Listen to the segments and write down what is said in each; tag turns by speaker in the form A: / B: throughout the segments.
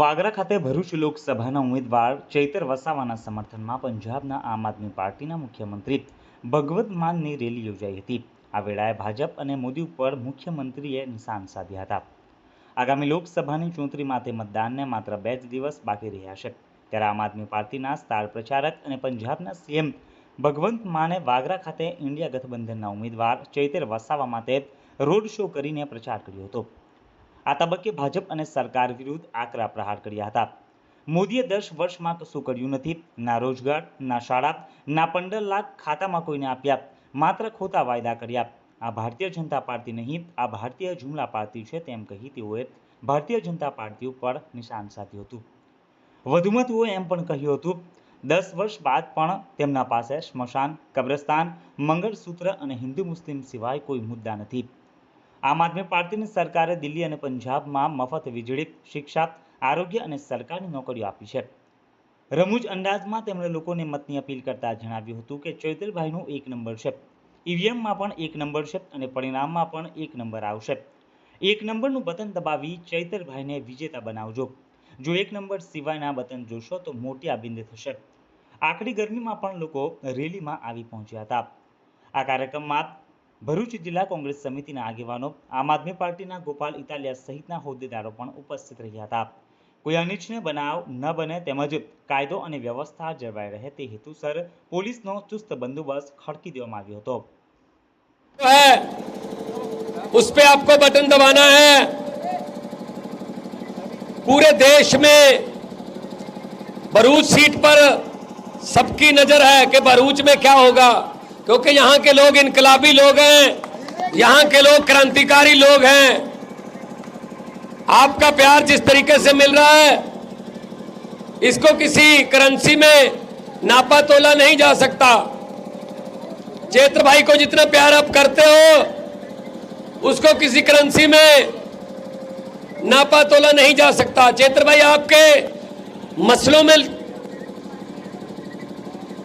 A: વાગરા ખાતે ભરૂચ લોકસભાના ઉમેદવાર ચૈતર વસાવાના સમર્થનમાં પંજાબના આમ આદમી પાર્ટીના મુખ્યમંત્રી ભગવત માનની રેલી યોજાઈ હતી. આ વેળાએ ભાજપ અને મોદી ઉપર મુખ્યમંત્રીએ નિશાન સાધ્યા હતા. આગામી લોકસભાની ચૂંટણી માટે મતદાનને માત્ર બે જ દિવસ બાકી રહ્યા છે. ત્યારે આમ આદમી પાર્ટીના સ્ટાર પ્રચારક અને પંજાબના સીએમ ભગવંત માને વાગરા ખાતે ઇન્ડિયા ગઠબંધનના ઉમેદવાર ચૈતર વસાવા માટે રોડ શો કરીને પ્રચાર કર્યો હતો. આ તબક્કે ભાજપ અને સરકાર વિરુદ્ધ આકરા પ્રહાર કર્યા હતા. મોદીએ દસ વર્ષમાં કશું કર્યું નથી. ના રોજગાર, ના શાળા, ના પંદર લાખ ખાતામાં કોઈને આપ્યા. માત્ર ખોટા વાયદા કર્યા. આ ભારતીય જનતા પાર્ટી નહીં, આ ભારતીય જુમલા પાર્ટી છે તેમ કહી તેઓએ ભારતીય જનતા પાર્ટી ઉપર નિશાન સાધ્યું હતું. વધુમાં તેઓએ એમ પણ કહ્યું હતું, દસ વર્ષ બાદ પણ તેમના પાસે સ્મશાન, કબ્રસ્તાન, મંગળસૂત્ર અને હિન્દુ મુસ્લિમ સિવાય કોઈ મુદ્દા નથી. આમ આદમી પાર્ટીની સરકારે દિલ્હી અને પંજાબમાં મફત વીજળી શિક્ષા, આરોગ્ય અને સરકારી નોકરીઓ આપી છે. રમૂજ અંદાજમાં તેમણે લોકોને મતની અપીલ કરતા જણાવ્યું હતું કે ચૈતરભાઈનું એક નંબર છે. ઈવીએમમાં પણ એક નંબર છે અને પરિણામમાં પણ એક નંબર આવશે. એક નંબરનું બટન દબાવી ચૈતરભાઈને વિજેતા બનાવજો. જો એક નંબર સિવાયના બટન જોશો તો મોટી આબિંદ થશે. આકરી ગરમીમાં પણ લોકો રેલીમાં આવી પહોંચ્યા હતા. આ કાર્યક્રમમાં ભરૂચ જિલ્લા કોંગ્રેસ સમિતિના આગેવાનો આમ આદમી પાર્ટીના ગોપાલ ઇટાલિયા સહિતના હોદ્દેદારો પણ ઉપસ્થિત રહ્યા હતા કોઈ અનિચ્છનીય બનાવ ન બને તેમજ કાયદો અને વ્યવસ્થા જળવાઈ રહે તે હેતુસર પોલીસનો ચુસ્ત બંદોબસ્ત ખડકી દેવામાં આવ્યો હતો
B: है उस पे आपको बटन दबाना है पूरे देश में भरूच सीट पर सबकी नजर है कि भरूच में क्या होगा क्योंकि यहाँ के लोग इनकलाबी लोग हैं। यहाँ के लोग क्रांतिकारी लोग हैं। आपका प्यार जिस तरीके से मिल रहा है, इसको किसी करेंसी में नापा तोला नहीं जा सकता। चेत्र भाई को जितना प्यार आप करते हो, उसको किसी करेंसी में नापा तोला नहीं जा सकता। चेत्र भाई आपके मसलों में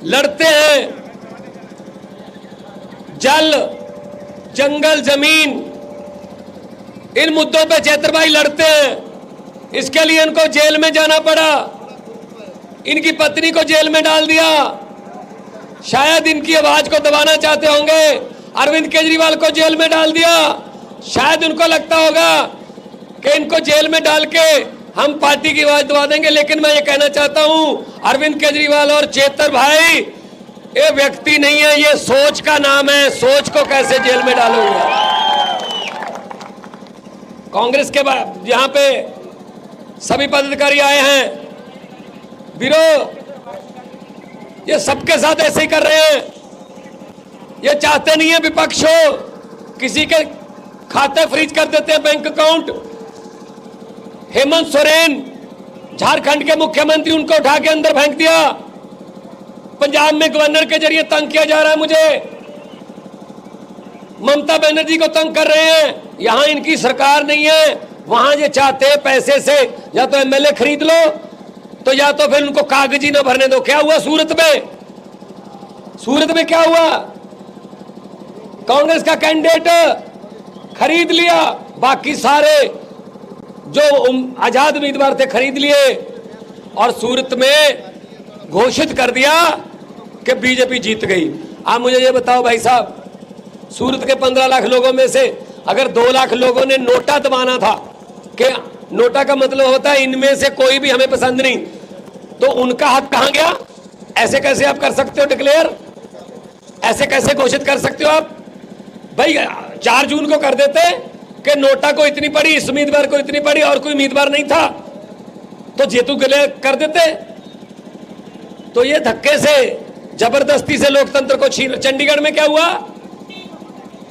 B: लड़ते हैं। जल, जंगल, ज़मीन, इन मुद्दों पे चैत्र भाई लड़ते हैं। इसके लिए इनको जेल में जाना पड़ा। इनकी पत्नी को जेल में डाल दिया। शायद इनकी आवाज़ को दबाना चाहते होंगे। अरविंद केजरीवाल को जेल में डाल दिया। शायद उनको लगता होगा कि इनको जेल में डाल के हम पार्टी की आवाज़ दबा देंगे, लेकिन मैं ये कहना चाहता हूँ, अरविंद केजरीवाल और चेतर भाई ये व्यक्ति नहीं है, ये सोच का नाम है। सोच को कैसे जेल में डालोगे? कांग्रेस के बाद यहाँ पे सभी पदाधिकारी आए हैं। बीरो ये सबके साथ ऐसे ही कर रहे हैं। ये चाहते नहीं है विपक्ष हो। किसी के खाते फ्रीज कर देते हैं बैंक अकाउंट। हेमंत सोरेन, झारखंड के मुख्यमंत्री उनको उठा के अंदर फेंक दिया। पंजाब में गवर्नर के ज़रिए तंग किया जा रहा है मुझे। ममता बनर्जी को तंग कर रहे हैं। यहाँ इनकी सरकार नहीं है। वहाँ ये चाहते हैं पैसे से, या तो एमएलए खरीद लो तो या तो फिर उनको कागज़ी ना भरने दो। क्या हुआ सूरत में? सूरत में क्या हुआ? कांग्रेस का कैंडिडेट खरीद लिया। बाकी सारे जो आज़ाद उम्मीदवार थे खरीद लिए। और सूरत में घोषित कर दिया कि बीजेपी जीत गई। आप मुझे ये बताओ भाई साहब, सूरत के पंद्रह लाख लोगों में से अगर दो लाख लोगों ने नोटा दबाना था कि नोटा का मतलब होता है इनमें से कोई भी हमें पसंद नहीं तो उनका हक कहाँ गया? ऐसे कैसे आप कर सकते हो डिक्लेयर? ऐसे कैसे घोषित कर सकते हो आप? भाई, चार जून को कर देते कि नोटा को इतनी पड़ी, इस उम्मीदवार को इतनी पड़ी और कोई उम्मीदवार नहीं था तो जेतु गले कर देते। तो ये धक्के से, ज़बरदस्ती से लोकतंत्र को छीन चंडीगढ़ में क्या हुआ?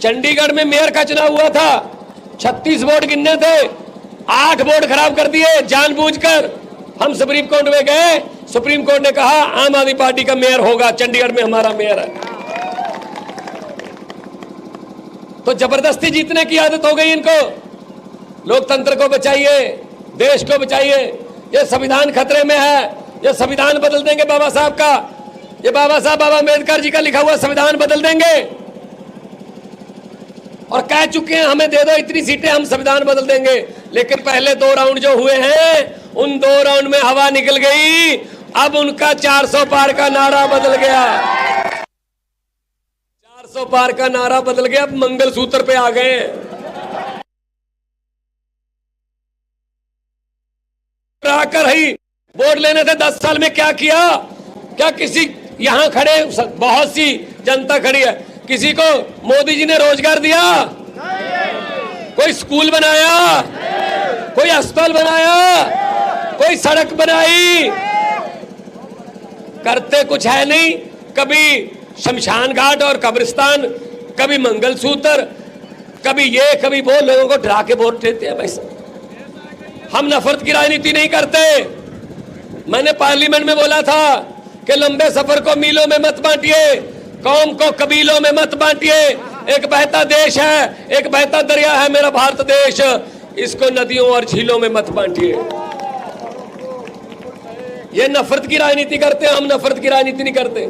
B: चंडीगढ़ में मेयर का चुनाव हुआ था। 36 वोट गिनने थे। आठ वोट खराब कर दिए। जानबूझकर हम सुप्रीम कोर्ट में गए। सुप्रीम कोर्ट ने कहा, आम आदमी पार्टी का मेयर होगा। चंडीगढ़ में हमारा मेयर है। तो ज़बरदस्ती जीतने की आदत हो गई इनको। लोकतंत्र को बचाइए, देश को बचाइए। ये संविधान खतरे में है। ये संविधान बदल देंगे बाबा साहब का। ये बाबा साहब, बाबा अंबेडकर जी का लिखा हुआ संविधान बदल देंगे। और कह चुके हैं, हमें दे दो, इतनी सीटें हम संविधान बदल देंगे। लेकिन पहले दो राउंड जो हुए हैं, उन दो राउंड में हवा निकल गई। अब उनका 400 पार का नारा बदल गया। 400 पार का नारा बदल गया, अब मंगलसूत्र पे आ गए ही वोट लेने थे दस साल में क्या किया? क्या किसी यहाँ खड़े बहुत सी जनता खड़ी है? किसी को मोदी जी ने रोज़गार दिया? कोई स्कूल बनाया? कोई अस्पताल बनाया? कोई सड़क बनाई? करते कुछ है नहीं। कभी शमशान घाट और कब्रिस्तान, कभी मंगलसूत्र, कभी ये, कभी वो लोगों को डरा के वोट देते हैं भाई हम नफरत की राजनीति नहीं करते। मैंने पार्लियामेंट में बोला था कि लंबे सफ़र को मीलों में मत बांटिए, कौम को कबीलों में मत बांटिए। एक बहता देश है, एक बहता दरिया है मेरा भारत देश। इसको नदियों और झीलों में मत बांटिए। ये नफरत की राजनीति करते हैं, हम नफरत की राजनीति नहीं करते।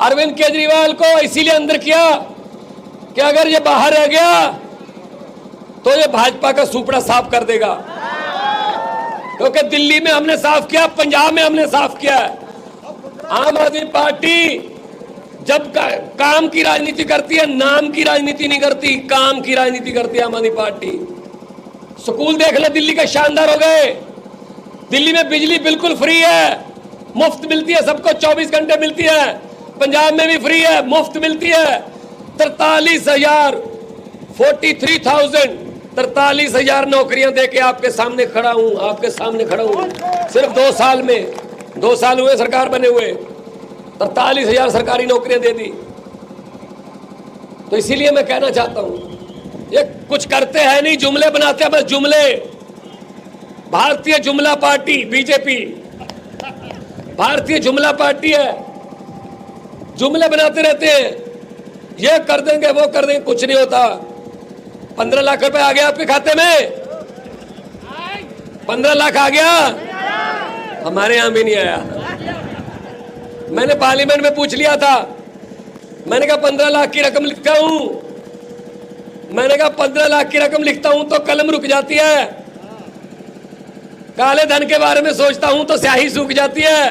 B: अरविंद केजरीवाल को इसीलिए अंदर किया कि अगर ये बाहर रह गया तो ये भाजपा का सुपड़ा साफ़ कर देगा। क्योंकि दिल्ली में हमने साफ़ किया पंजाब में हमने साफ़ किया है। आम आदमी पार्टी जब का, काम की राजनीति करती है नाम की राजनीति नहीं करती काम की राजनीति करती है आम आदमी पार्टी। स्कूल देख ले दिल्ली के शानदार हो गए। दिल्ली में बिजली बिल्कुल फ्री है मुफ़्त मिलती है सबको 24 घंटे मिलती है। पंजाब में भी फ्री है मुफ़्त मिलती है। तरतालीस हज़ार फोर्टी थ्री थाउज़ेंड तरतालीस हज़ार नौकरियाँ दे के आपके सामने खड़ा हूँ, आपके सामने खड़ा हूँ। सिर्फ़ दो साल में, दो साल हुए सरकार बने हुए। तरतालीस हज़ार सरकारी नौकरियाँ दे दी। तो इसीलिए मैं कहना चाहता हूँ, ये कुछ करते हैं नहीं, जुमले बनाते हैं, बस जुमले। भारतीय जुमला पार्टी, बीजेपी। भारतीय जुमला पार्टी है। जुमले बनाते रहते हैं। ये कर देंगे, वो कर देंगे, कुछ नहीं होता। पंद्रह लाख रुपए आ गया आपके खाते में? पंद्रह लाख आ गया? हमारे यहाँ भी नहीं आया। मैंने पार्लियामेंट में पूछ लिया था। मैंने कहा, पंद्रह लाख की रकम लिखता हूँ। मैंने कहा, पंद्रह लाख की रकम लिखता हूँ तो कलम रुक जाती है। काले धन के बारे में सोचता हूँ तो स्याही सूख जाती है।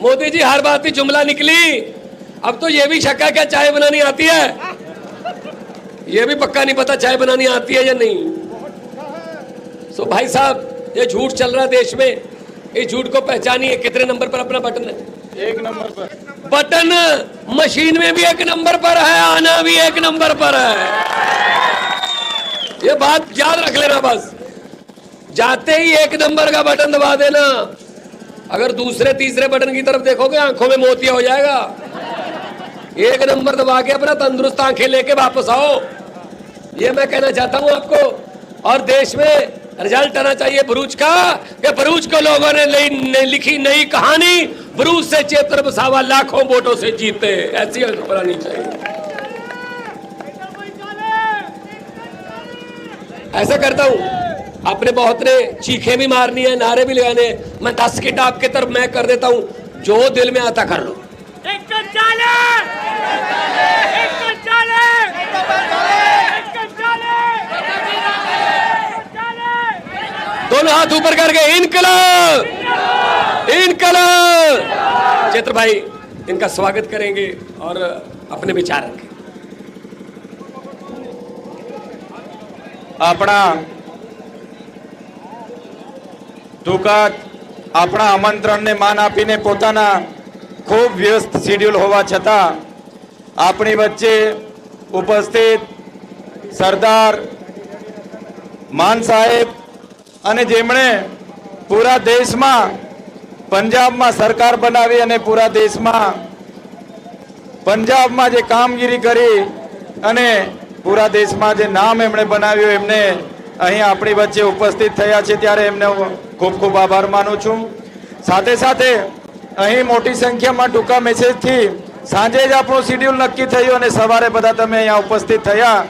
B: मोदी जी, हर बात ही जुमला निकली। अब तो ये भी शक्का क्या चाय बनानी आती है? ये भी पक्का नहीं पता चाय बनानी आती है या नहीं। सो भाई साहब ये झूठ चल रहा है देश में। इस झूठ को पहचानिए कितने नंबर पर अपना बटन है?
C: एक नंबर पर।
B: बटन मशीन में भी एक नंबर पर है आना भी एक नंबर पर है। ये बात याद रख लेना बस। जाते ही एक नंबर का बटन दबा देना। अगर दूसरे तीसरे बटन की तरफ़ देखोगे आँखों में मोतिया हो जाएगा। एक नंबर दबा के अपना तंदुरुस्त आँखें लेके वापस आओ। ये मैं कहना चाहता हूँ आपको, और देश में रिज़ल्ट आना चाहिए भरूच का, कि भरूच को लोगों ने नई लिखी नई कहानी, भरूच से चेतर बसावा लाखों वोटों से जीते। ऐसी बनानी चाहिए। ऐसा करता हूँ। आपने बहुत ने चीखे भी मारनी है, नारे भी लगाने मैं दस किट टाप के तरफ़ मैं कर देता हूँ। जो दिल में आता कर लो। दोनों हाथ ऊपर करके इनकलाब इनकलाब चित्र भाई इनका स्वागत करेंगे और अपने विचार रखें
C: આપણા ટૂંકા આપણા આમંત્રણને માન આપીને પોતાના ખૂબ વ્યસ્ત શેડ્યુલ હોવા છતાં આપણી વચ્ચે ઉપસ્થિત સરદાર માન સાહેબ અને જેમણે પૂરા દેશમાં પંજાબમાં સરકાર બનાવી અને પૂરા દેશમાં પંજાબમાં જે કામગીરી કરી અને પૂરા દેશમાં જે નામ એમણે બનાવ્યું એમને અહીં આપણી વચ્ચે ઉપસ્થિત થયા છે ત્યારે એમને ખૂબ ખૂબ આભાર માનું છું. સાથે સાથે અહીં મોટી સંખ્યામાં ટૂંકા મેસેજથી સાંજે જ આપણું શિડ્યુલ નક્કી થયું અને સવારે બધા તમે અહીંયા ઉપસ્થિત થયા.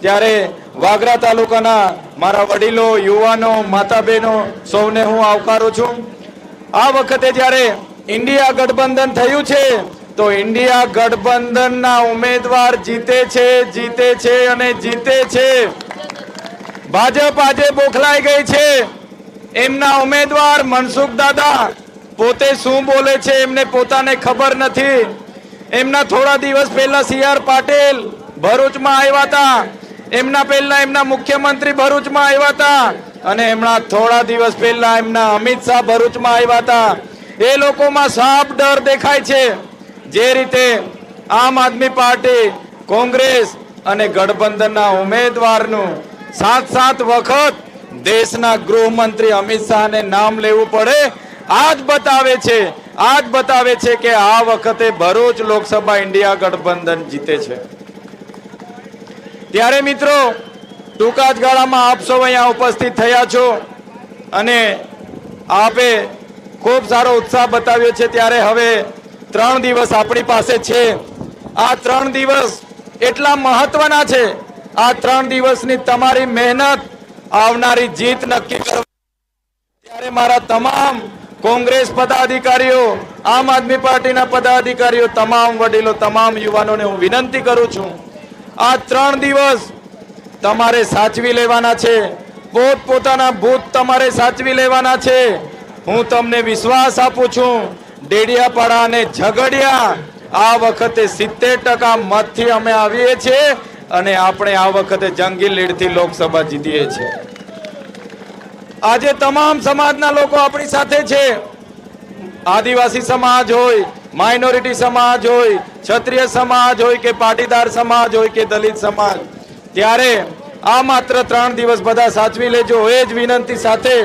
C: ત્યારે વાગરા તાલુકાના મારા વડીલો, યુવાનો માતા બહેનો સૌને હું આવકારું છું. આ વખતે જ્યારે ઇન્ડિયા ગઠબંધન થયું છે, તો ઇન્ડિયા ગઠબંધનના ઉમેદવાર જીતે છે જીતે છે અને જીતે છે. ભાજપ આજે બોખલાઈ ગઈ છે. એમના ઉમેદવાર મનસુખ દાદા પોતે શું બોલે છે એમને પોતાને ખબર નથી. એમના થોડા દિવસ પહેલા સી પાટીલ ભરૂચમાં આવ્યા હતા. એમના પહેલા એમના મુખ્યમંત્રી ભરૂચમાં આવ્યા હતા. અને એમના થોડા દિવસ પહેલા એમના અમિત શાહ ભરૂચમાં આવ્યા હતા. એ લોકોમાં સાફ ડર દેખાય છે. જે રીતે આમ આદમી પાર્ટી, કોંગ્રેસ અને ગઠબંધનના ઉમેદવારનું સાત સાત વખત દેશના ગૃહમંત્રી અમિત શાહને નામ લેવું પડે. આ જ બતાવે છે આ જ બતાવે છે કે આ વખતે ભરૂચ લોકસભા ઇન્ડિયા ગઠબંધન જીતે છે. ત્યારે મિત્રો ટૂંકા જ ગાળામાં આપ સૌ અહીંયા ઉપસ્થિત થયા છો અને આપે ખૂબ સારો ઉત્સાહ બતાવ્યો છે. ત્યારે હવે ત્રણ દિવસ આપણી પાસે છે. આ ત્રણ દિવસ એટલા મહત્વના છે. આ ત્રણ દિવસની તમારી મહેનત, આવનારી જીત નક્કી કરવા. ત્યારે મારા તમામ કોંગ્રેસ પદાધિકારીઓ, આમ આદમી પાર્ટીના પદાધિકારીઓ, તમામ વડીલો, તમામ યુવાનોને હું વિનંતી કરું છું, આ ત્રણ દિવસ તમારે સાચવી લેવાના છે પોત પોતાના ભૂત તમારે સાચવી લેવાના છે. હું તમને વિશ્વાસ આપું છું, ડેડિયાપાડા અને ઝઘડિયા આ વખતે સિત્તેર ટકા મતથી અમે આવીએ છીએ અને આપણે આ વખતે જંગી લીડથી લોકસભા જીતીએ છીએ. આજે તમામ સમાજના લોકો આપણી સાથે છે. આદિવાસી સમાજ હોય માઇનોરિટી સમાજ હોય, ક્ષત્રિય સમાજ હોય કે પાટીદાર સમાજ હોય કે દલિત સમાજ, ત્યારે આ માત્ર ત્રણ દિવસ બધા સાચવી લેજો. એ જ વિનંતી સાથે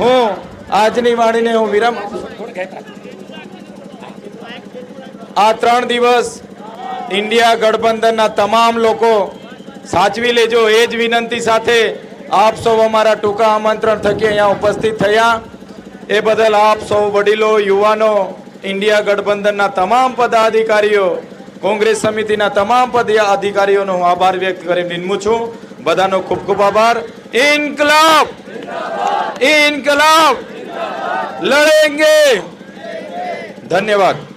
C: હું આજની વાણીને હું વિરામ આ ત્રણ દિવસ ઇન્ડિયા ગઠબંધનના તમામ લોકો સાચવી લેજો. એ જ વિનંતી સાથે આપ સૌ અમારા ટૂંકા આમંત્રણ થકી અહીંયા ઉપસ્થિત થયા. એ બદલ આપ સૌ વડીલો, યુવાનો, ઇન્ડિયા ગઠબંધનના તમામ પદાધિકારીઓ, કોંગ્રેસ સમિતિના તમામ પદ અધિકારીઓનો હું આભાર વ્યક્ત કરી નિમું છું. બધાનો ખૂબ ખૂબ આભાર. ઇનકલાબ! ઇનકલાબ! લડેંગે! ધન્યવાદ.